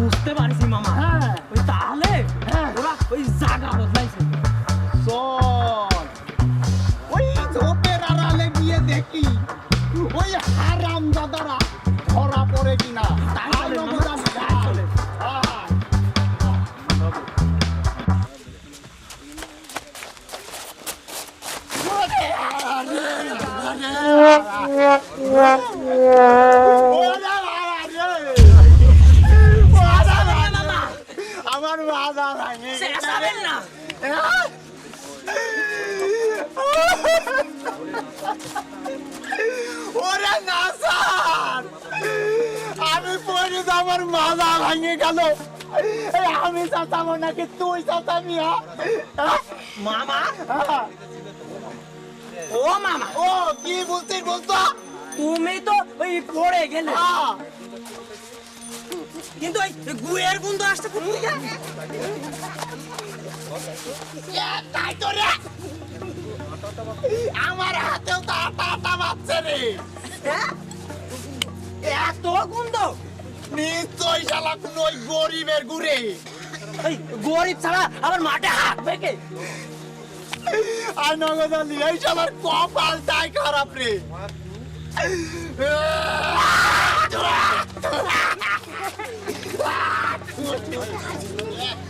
বুঝতে পারছি মামা ওই তাহলে ওই আড়ালে গিয়ে দেখি ওই হারাম দাদারা ধরা পড়ে কিনা আমার মাথা ভাঙে চেঁচাবেন না ওরে না স্যার আমি পড়ে আমার মাথা ভাঙে গেল। আমি চাচাবো নাকি তুই হ্যাঁ মামা? হ্যাঁ? ও মামা। ও কি বলছিস বলতো? তুমি তো ওই পড়ে গেলে। হ্যাঁ। কিন্তু ওই গুয়ের গুন্দ আসছে কোন তাই তো রে! আমার হাতেও তো আটা আটা বাজছে রে! হ্যাঁ? এত গুন্দ নিশ্চয় শালা কোন ওই গরিবের গুড়ে! গরিব ছাড়া আমার মাঠে হাত বেঁকে আর নগদ এই শালার কপাল তাই খারাপ রে! ハハハハ!